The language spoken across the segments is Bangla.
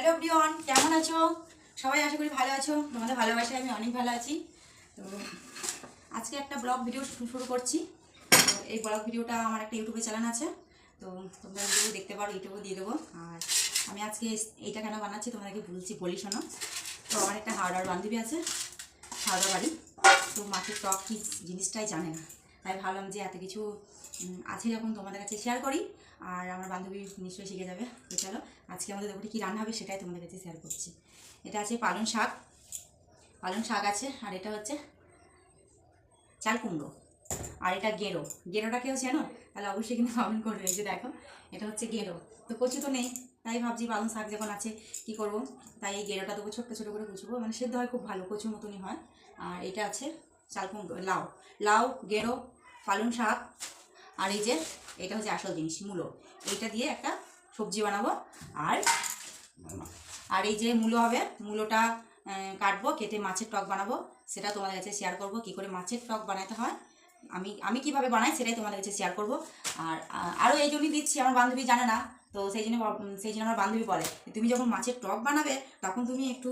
হ্যালো প্রিয়ন কেমন আছো? সবাই আশা করি ভালো আছো। তোমাদের ভালোবাসায় আমি অনেক ভালো আছি। তো আজকে একটা ব্লগ ভিডিও শুরু করছি। তো এই ব্লগ ভিডিওটা আমার একটা ইউটিউবে চ্যানেল আছে। তো তোমরা ভিডিও দেখতে পারো, ইউটিউবে দিয়ে দেবো। আর আমি আজকে এইটা কেন বানাচ্ছি তোমাদেরকে বলছি, বলি শোনো। তো আমার একটা হাওড়ার বান্ধবী আছে, হাওড়ার বাড়ি। তো মাছের টক কি জিনিসটাই জানে না। তাই ভাবলাম যে এত কিছু আছে যখন তোমাদের কাছে শেয়ার করি। আর আমার বান্ধবী নিশ্চয়ই শিখে যাবে। তো চলো, আজকে আমাদের দুপুরে কী রান্না হবে সেটাই তোমাদের কাছে শেয়ার করছি। এটা আছে পালং শাক। পালং শাক আছে, আর এটা হচ্ছে চাল কুমড়ো। আর এটা গেরো। গেরোটা কেউ চেনো? তাহলে অবশ্যই কিন্তু কমেন্ট করবে যে দেখো। এটা হচ্ছে গেরো। তো কচু তো নেই, তাই ভাবছি পালং শাক যখন আছে কি করব? তাই এই গেরোটা দেবো, ছোট্ট ছোটো করে কুচবো। মানে সেদ্ধ হয় খুব ভালো, কচুর মতনই হয়। আর এটা আছে চাল কুমড়ো, লাউ। লাউ, গেরো, পালং শাক। আর এই যে, এটা হচ্ছে আসল জিনিস, মূলো। এইটা দিয়ে একটা সবজি বানাবো। আর আর এই যে মূলো হবে, মূলোটা কাটবো, কেটে মাছের টক বানাবো। সেটা তোমাদের কাছে শেয়ার করব, কি করে মাছের টক বানাতে হয়। আমি আমি কীভাবে বানাই সেটাই তোমাদের কাছে শেয়ার করব। আর আরও এই জন্যই দিচ্ছি, আমার বান্ধবী জানে না। তো সেই জন্য সেই জন্য আমার বান্ধবী বলে তুমি যখন মাছের টক বানাবে তখন তুমি একটু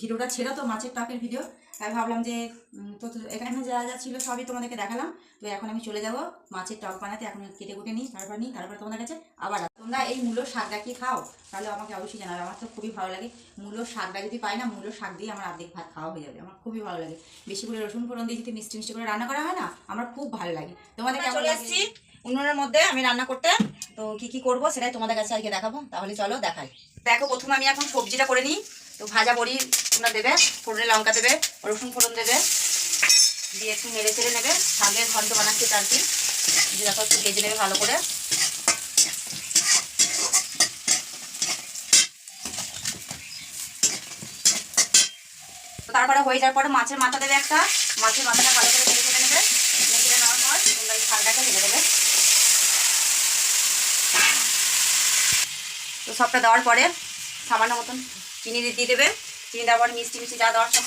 ভিডিওটা ছেড়ো তো মাছের টকের ভিডিও। তাই ভাবলাম যে তো এখানে যা যা ছিল সবই তোমাদেরকে দেখালাম। তো এখন আমি চলে যাব মাছের টক বানাতে এখন কেটে কুটে নিই তারপর নিই তারপর তোমাদের কাছে আবার তোমরা এই মূলো শাকটা কি খাও? তাহলে আমাকে অবশ্যই জানাবে আমার তো খুবই ভালো লাগে। মূলো শাকটা যদি পাই না মূলো শাক দিয়ে আমার অর্ধেক ভাত খাওয়া হয়ে যাবে আমার খুবই ভালো লাগে। বেশি করে রসুন ফোড়ন দিয়ে যদি মিষ্টি মিষ্টি করে রান্না করা হয় না আমার খুব ভালো লাগে। তোমাদের চলে? এসেছি উনুনের মধ্যে আমি রান্না করতে তো কি কি করব সেটাই তোমাদের কাছে আজকে দেখাবো। তাহলে চলো দেখাই। দেখো, প্রথমে আমি এখন সবজিটা করে নিই। তো ভাজা বড়ি তোমরা দেবে, ফোড়নে লঙ্কা দেবে, রসুন ফোড়ন দেবে, দিয়ে একটু নেড়ে চেড়ে নেবে। শাকের ঘন্ট বানাচ্ছি তার কি দেখো একটু ভেজে নেবে ভালো করে। তারপরে হয়ে যাওয়ার পরে মাছের মাথা দেবে একটা। মাছের মাথাটা ভালো করে নেড়ে ফেলে নেবে। চেড়ে নেওয়ার পর তোমরা এই শাকটাকে দেবে। সবটা দেওয়ার পরে সামান্য মতন চিনি দিয়ে দেবে। চিনি দেওয়ার পরে মিষ্টি মিষ্টি যা দেওয়ার সব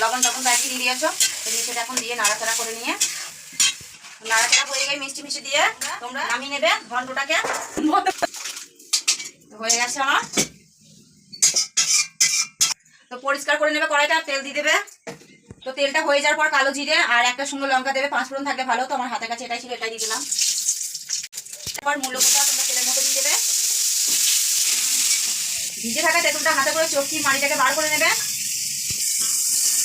লবণ টবণ তাই দিয়ে দিয়েছ তো দিয়ে সেটা এখন দিয়ে নাড়াচাড়া করে নিয়ে, নাড়াচাড়া হয়ে গিয়ে মিষ্টি মিষ্টি দিয়ে তোমরা নামিয়ে নেবে ঘন্টটাকে। হয়ে গেছে আমার। তো পরিষ্কার করে নেবে কড়াইটা, তেল দিয়ে দেবে। তো তেলটা হয়ে যাওয়ার পর কালো জিরে আর একটা শুকনো লঙ্কা দেবে। পাঁচ ফোড়ন থাকলে ভালো, তো আমার হাতের কাছে এটাই ছিল, এটাই দিয়ে দিলাম। তারপর মূল্যটা তোমরা তেলের মধ্যে দিয়ে দেবে ভিজে থাকা তেঁতুলটা হাতে করে চটকি মাড়িটাকে বার করে নেবে।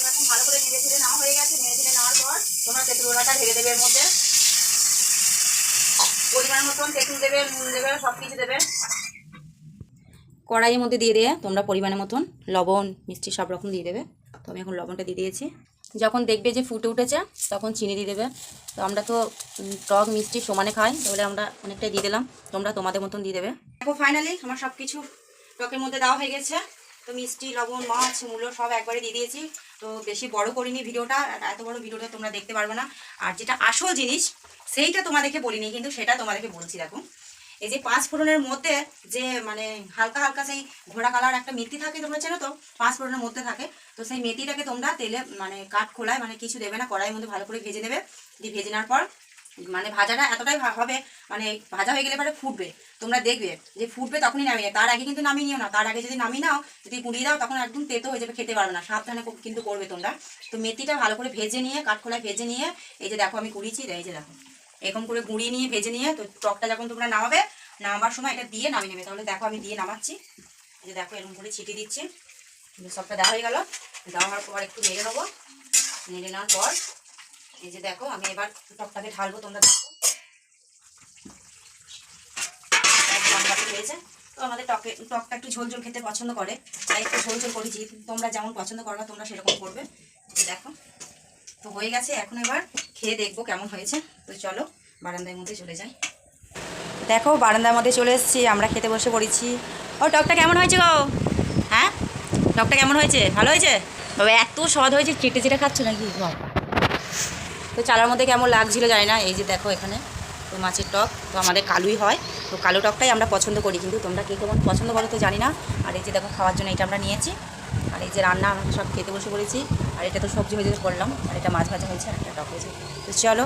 এখন ভালো করে নেড়ে ছেড়ে নেওয়া হয়ে গেছে। নেড়ে ছেড়ে নেওয়ার পর তোমরা তেঁতুল ওলাটা ঢেলে দেবে এর মধ্যে। পরিমাণ মতন তেঁতুল দেবে নুন দেবে সব কিছু দেবে। কড়াইয়ের মধ্যে দিয়ে দিয়ে তোমরা পরিমাণের মতন লবণ মিষ্টি সব রকম দিয়ে দেবে। তো আমি এখন লবণটা দিয়ে দিয়েছি। যখন দেখবে যে ফুটে উঠেছে তখন চিনি দিয়ে দেবে। তো আমরা তো টক মিষ্টি সমানে খাই তাহলে আমরা অনেকটাই দিয়ে দিলাম। তোমরা তোমাদের মতন দিয়ে দেবে। দেখো ফাইনালি আমার সব কিছু টকের মধ্যে দেওয়া হয়ে গেছে। তো মিষ্টি, লবণ, মাছ মূল্য সব একবারে দিয়ে দিয়েছি। তো বেশি বড় করিনি ভিডিওটা এত বড় ভিডিওটা তোমরা দেখতে পারবে না। আর যেটা আসল জিনিস, সেইটা তোমাদেরকে বলিনি, কিন্তু সেটা তোমাদেরকে বলছি, দেখো। এই যে পাঁচ ফোড়নের মধ্যে যে মানে হালকা হালকা সেই ঘোড়া কালার একটা মেথি থাকে, তোমরা চেনো তো? পাঁচ ফোড়নের মধ্যে থাকে। তো সেই মেথিটাকে তোমরা তেলে মানে কাঠ খোলায় মানে কিছু দেবে না, কড়াইয়ের মধ্যে ভালো করে ভেজে নেবে। দিয়ে ভেজে নেওয়ার পর মানে ভাজাটা এতটাই হবে মানে ভাজা হয়ে গেলে পরে ফুটবে। তোমরা দেখবে যে ফুটবে তখনই নামিয়ে তার আগে কিন্তু নামিয়ে নিও না। তার আগে যদি নামিয়ে নাও, যদি গুঁড়িয়ে দাও, তখন একদম তেতো হয়ে যাবে, খেতে পারবে না। সাবধানে কিন্তু করবে তোমরা। তো মেথিটা ভালো করে ভেজে নিয়ে, কাঠখোলায় ভেজে নিয়ে, এই যে দেখো আমি গুঁড়িয়েছি এই যে দেখো। এরকম করে গুঁড়িয়ে নিয়ে, ভেজে নিয়ে, তো টকটা যখন তোমরা নামাবে নামাবার সময় এটা দিয়ে নামিয়ে নেবে। তাহলে দেখো আমি দিয়ে নামাচ্ছি। এই যে দেখো এরকম করে ছিটিয়ে দিচ্ছি। সবটা দেওয়া হয়ে গেল। দেওয়ার পর একটু নেড়ে নেব। নেড়ে নেওয়ার পর এই যে দেখো, আমি এবার টকটাকে ঢালবো, তোমরা দেখো। হয়েছে তো আমাদের টকে, টকটা একটু ঝোল ঝোল খেতে পছন্দ করে। তাই একটু ঝোল ঝোল করেছি তোমরা যেমন পছন্দ করো তোমরা সেরকম করবে। দেখো। তো হয়ে গেছে, এখন এবার খেয়ে দেখব কেমন হয়েছে। তো চলো, বারান্দার মধ্যে চলে যাই। দেখো, বারান্দার মধ্যে চলে এসেছি, আমরা খেতে বসে পড়েছি। ও, টকটা কেমন হয়েছে গো? হ্যাঁ? টকটা কেমন হয়েছে? ভালো হয়েছে? তবে এত স্বাদ হয়েছে, চেটে চেটে খাচ্ছ নাকি? বাবা তো চালার মধ্যে কেমন লাগছিল জানি না, এই যে দেখো এখানে তো মাছের টক, তো আমাদের কালুই হয়, তো কালো টকটাই আমরা পছন্দ করি, কিন্তু তোমরা কে কেমন পছন্দ করো তো জানি না। আর এই যে দেখো খাওয়ার জন্য এটা আমরা নিয়েছি, আর এই যে রান্না আমরা সব খেতে বসে পড়েছি আর এটা তো সবজি ভেজে করলাম আর এটা মাছ ভাজা হয়েছে, আর একটা টক হয়েছে। তো চলো